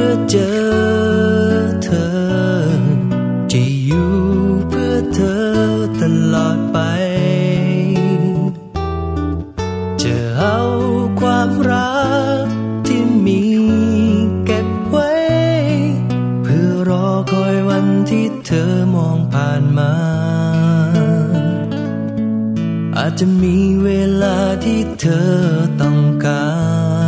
พื่อเจอเธอ จะอยู่เพื่อเธอตลอดไป จะเอาความรักที่มีเก็บไว้ เพื่อรอคอยวันที่เธอมองผ่านมา อาจจะมีเวลาที่เธอต้องการ